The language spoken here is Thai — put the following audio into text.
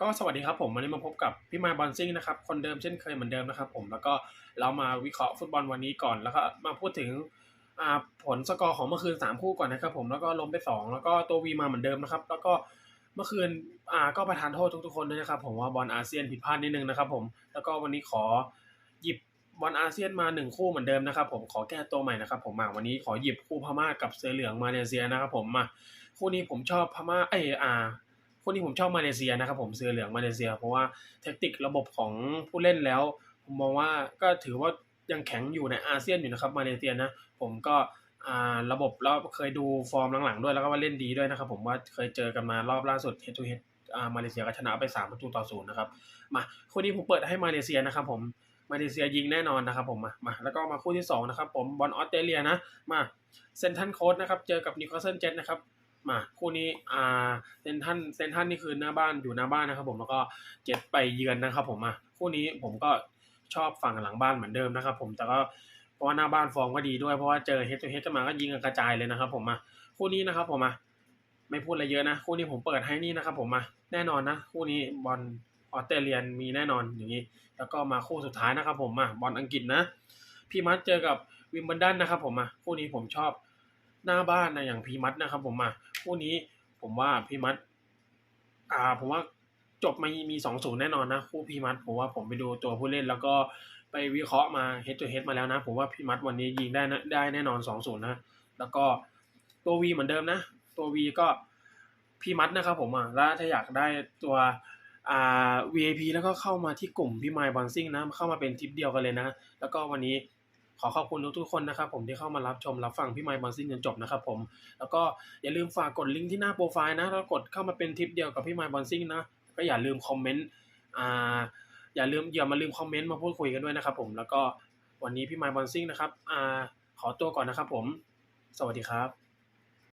ก็สวัสดีครับผมวันนี้มาพบกับพี่มาบอลซิ่งนะครับคนเดิมเช่นเคยเหมือนเดิมนะครับผมแล้วก็เรามาวิเคราะห์ฟุตบอลวันนี้ก่อนแล้วก็มาพูดถึงผลสกอร์ของเมื่อคืน 3 คู่ก่อนนะครับผมแล้วก็ล้มไป 2 แล้วก็ตัววีมาเหมือนเดิมนะครับแล้วก็เมื่อคืนก็ประทานโทษทุกๆคนด้วยนะครับผมว่าบอลอาเซียนผิดพลาดนิดนึงนะครับผมแล้วก็วันนี้ขอหยิบบอลอาเซียนมาหนึ่งคู่เหมือนเดิมนะครับผมขอแก้ตัวใหม่นะครับผมมาวันนี้ขอหยิบคู่พม่ากับเสือเหลืองมาเลเซียนะครับผมมาคู่นี้ผมชอบพม่าเอยอ่า คู่นี้ผมชอบมาเลเซียนะครับผมเสือเหลืองมาเลเซีย เพราะว่าแทคติกระบบของผู้เล่นแล้ว ผมมองว่าก็ถือว่ายังแข็งอยู่ในอาเซียนอยู่นะครับมาเลเซียนะ ผมก็ระบบแล้วเคยดูฟอร์มหลังๆด้วยแล้วก็ว่าเล่นดีด้วยนะครับผมว่าเคยเจอกันมารอบล่าสุด head to head อ่ามาเลเซียก็ชนะไป3ประตูต่อศูนย์นะครับมาคู่นี้ผมเปิดให้มาเลเซียนะครับผมมาเลเซียยิงแน่นอนนะครับผมมามาแล้วก็มาคู่ที่สองนะครับผมบอลออสเตรเลียนะมาเซนทันโค้ดนะครับเจอกับนิวคาสเซิลเจ็ตนะครับ มาคู่นี้อ่าเซนทันเซนทันนี่คือหน้าบ้านอยู่หน้าบ้านนะครับผมแล้วก็เจ็ดไปเยือนนะครับ ผมมาคู่นี้ผมก็ชอบฝั่งหลังบ้านเหมือนเดิมนะครับ ผมแต่ก็เพราะว่าหน้าบ้านฟอร์มก็ดีด้วยเพราะว่าเจอเฮดทูเฮดกันมาก็ยิงกันกระจายเลยนะครับ ผมมาคู่นี้นะครับ ผมมาไม่พูดอะไรเยอะนะคู่นี้ผมเปิดให้นี่นะครับ ผมมาแน่นอนนะคู่นี้บอลออสเตรเลียมีแน่นอนอย่างนี้ แล้วก็มาคู่สุดท้ายนะครับ ผมมาบอลอังกฤษนะพี่มัดเจอกับวิมเบิลดันนะครับ ผมมาคู่นี้ผมชอบ หน้าบ้านนะอย่างพีมัดนะครับ ผมมาคู่นี้ผมว่าพีมัดอ่า ผมว่าจบมามีสองศูนย์แน่นอนนะคู่พีมัดผมว่าผมไปดูตัวผู้เล่น แล้วก็ไปวิเคราะห์มาเฮด to เฮดมาแล้วนะ ผมว่าพีมัดวันนี้ยิงได้นะได้แน่นอนสองศูนย์นะแล้วก็ตัววีเหมือนเดิมนะ ตัววีก็พีมัดนะครับผมอะแล้วถ้าอยากได้ตัวอ่า VIP แล้วก็เข้ามาที่กลุ่มพี่ไมค์บอลซิ่งนะ เข้ามาเป็นทิปเดียวกันเลยนะ แล้วก็วันนี้ ขอขอบคุณทุกๆคนนะครับผมที่เข้ามารับชมรับฟังพี่ไมค์บอลซิ่งจนจบนะครับผมแล้วก็อย่าลืมฝากกดลิงก์ที่หน้าโปรไฟล์นะแล้วกดเข้ามาเป็นทริปเดียวกับพี่ไมค์บอลซิ่งนะก็อย่าลืมคอมเมนต์อ่าอย่าลืมอย่ามาลืมคอมเมนต์มาพูดคุยกันด้วยนะครับผมแล้วก็วันนี้พี่ไมค์บอลซิ่งนะครับอ่าขอตัวก่อนนะครับผม สวัสดีครับ